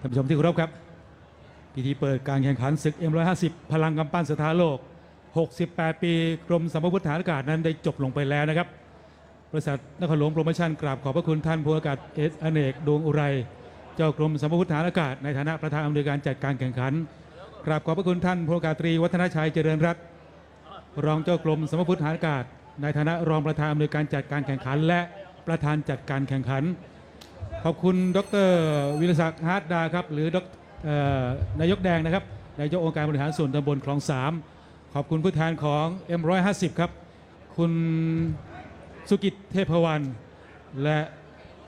ท่านผู้ชมที่เคารพครับ พิธีเปิดการแข่งขันศึก M150 พลังกำปั้นสถานโลก 68 ปีกรมสัมภวุฒิฐานอากาศนั้นได้จบลงไปแล้วนะครับ บริษัทนครหลวงโปรโมชั่นกราบขอบพระคุณท่านผู้อากาศเอสอเนกดวงอุไร เจ้ากรมสัมภวุฒิฐานอากาศ ในฐานะประธานอำนวยการจัดการแข่งขันกราบขอบพระคุณท่านผู้อากาศตรีวัฒนชัยเจริญรัตน์รองเจ้ากรมสัมภวุฒิฐานอากาศ ในฐานะรองประธานอำนวยการจัดการแข่งขัน และประธานจัดการแข่งขัน ขอบคุณดรวิรศักดิ์ฮาร์ดดาครับ หรือดเอ่อนายกแดงนะครับนายกองค์การบริหารส่วนตำบลคลองสามขอบคุณผู้แทนของ M150 ครับ คุณสุกิจเทพวัน และ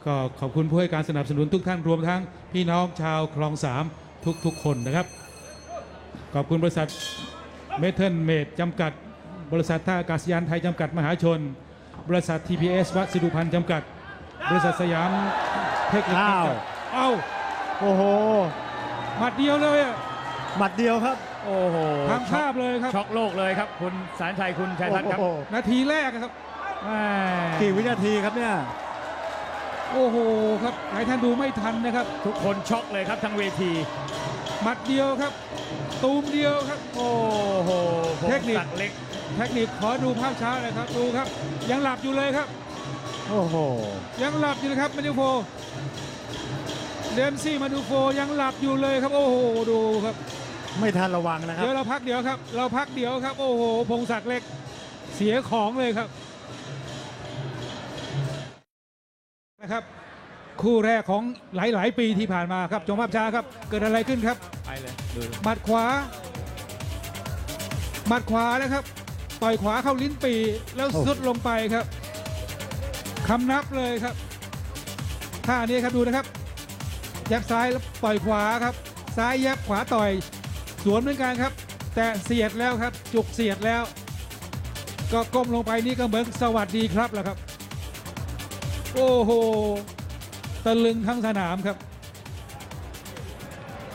ก็ขอบคุณผู้ให้การสนับสนุนทุกท่านรวมทั้งพี่น้องชาวคลองสามทุกๆคนนะครับ ขอบคุณบริษัทเมทัลเมดจำกัด บริษัทท่าอากาศยานไทยจำกัดมหาชน บริษัท TPS วัสดุพันธ์จำกัด บริษัทสยาม เทคนิคจำกัดเอ้าโอ้โหหมัดเดียวเลยอะหมัดเดียวครับ โอ้โหทำภาพเลยครับ ช็อกโลกเลยครับ คุณสารชัยคุณชัยทัศน์ครับโอ้โห นาทีแรกอะครับแม่กี่วินาทีครับเนี่ย โอ้โหครับหลายท่านดูไม่ทันนะครับทุกคนช็อกเลยครับทั้งเวที หมัดเดียวครับ ตูมเดียวครับ โอ้โหพงเทคนิค ศักดิ์เล็ก เทคนิคขอดูภาพช้าเลยครับดูครับ ยังหลับอยู่เลยครับ โอ้โห ยังหลับอยู่เลยครับมาดูโฟ เดมซี่มาดูโฟยังหลับอยู่เลยครับ โอ้โหดูครับ ไม่ทันระวังนะครับ เดี๋ยวเราพักเดี๋ยวครับ เราพักเดี๋ยวครับ โอ้โห พงศักดิ์เล็กเสียของเลยครับนะครับ คู่แรกของหลาย ๆ ปีที่ผ่านมาครับชมภาพช้าครับ เกิดอะไรขึ้นครับไปเลยดูหมัดขวาหมัดขวานะครับ ต่อยขวาเข้าลิ้นปีแล้วโอ้สุดลงไปครับคำนับเลยครับ ท่านี้ครับดูนะครับแยบซ้ายแล้วปล่อยขวาครับ ซ้ายแยบขวาต่อยสวนเหมือนกันครับ แต่เสียดแล้วครับ จุกเสียดแล้ว ก็ก้มลงไปนี่ก็เหมือนสวัสดีครับแหละครับ โอ้โหตะลึงทั้งสนามครับ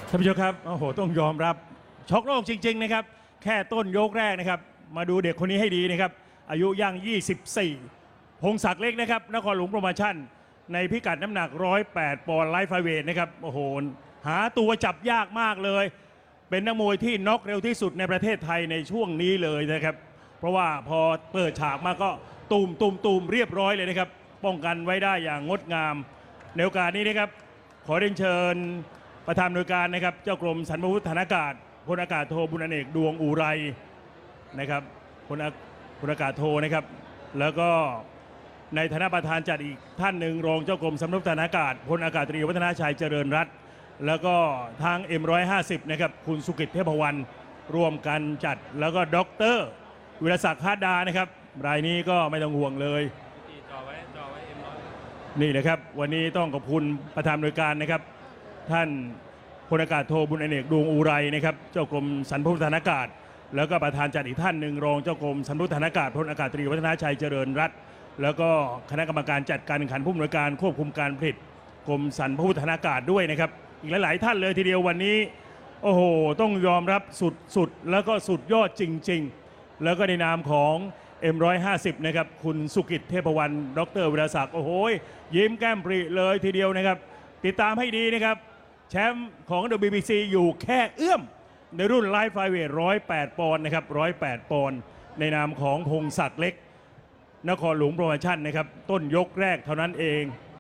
ท่านผู้ชมครับโอ้โหต้องยอมรับช็อกโลกจริง ๆ นะครับ แค่ต้นยกแรกนะครับ มาดูเด็กคนนี้ให้ดีนะครับ อายุย่าง 24 พงศักดิ์เล็กนะครับนครหลวงโปรโมชั่น ในพิกัดน้ำหนัก 108 ปอนด์ไลฟ์ไฟเวทนะครับ โอ้โห หาตัวจับยากมากเลย เป็นนักมวยที่น็อกเร็วที่สุดในประเทศไทยในช่วงนี้เลยนะครับ เพราะว่าพอเปิดฉากมาก็ตูมตูมตูมเรียบร้อยเลยนะครับ ป้องกันไว้ได้อย่างงดงาม ในโอกาสนี้นะครับ ขอเรียนเชิญประธานหน่วยการนะครับ เจ้ากรมสรรพาวุธานากาศพลอากาศโทบุญอเนกดวงอุไรนะครับพลอาพลอากาศโทนะครับ แล้วก็ ในฐานะประธานจัดอีกท่านหนึ่งรองเจ้ากรมสำนักฐานอากาศพลอากาศตรีวัฒนาชัยเจริญรัตน์แล้วก็ทาง M150 นะครับคุณสุกิจเทพวรรณร่วมกันจัด แล้วก็ด็อกเตอร์วิรศักดิ์คาดดานะครับ รายนี้ก็ไม่ต้องห่วงเลยนี่นะครับ วันนี้ต้องขอบคุณประธานหน่วยการนะครับ ท่านพลอากาศโทบุญอเนกดวงอุไรนะครับ เจ้ากรมสรรพาวุธฐานอากาศ แล้วก็ประธานจัดอีกท่านหนึ่งรองเจ้ากรมสรรพาวุธฐานอากาศพลอากาศตรีวัฒนาชัยเจริญรัตน์ แล้วก็คณะกรรมการจัดการแข่งขันผู้อำนวยการควบคุมการผลิตกรมสรรพาวุธนากาศด้วยนะครับ อีกหลาย ๆ ท่านเลยทีเดียววันนี้ โอ้โห ต้องยอมรับสุดสุดแล้วก็สุดยอดจริง ๆ แล้วก็ในนามของ M150 นะครับคุณสุกิจเทพวรรณดรวิรศักดิ์โอ้โหยิ้มแก้มปริเลยทีเดียวนะครับ ติดตามให้ดีนะครับ แชมป์ของ WBC อยู่แค่เอื้อม ในรุ่นไลฟ์ไฟเวท108 ปอนด์นะครับ108 ปอนด์ในนามของพงศักดิ์เล็ก นครหลวงโปรโมชั่นนะครับ ต้นยกแรกเท่านั้นเอง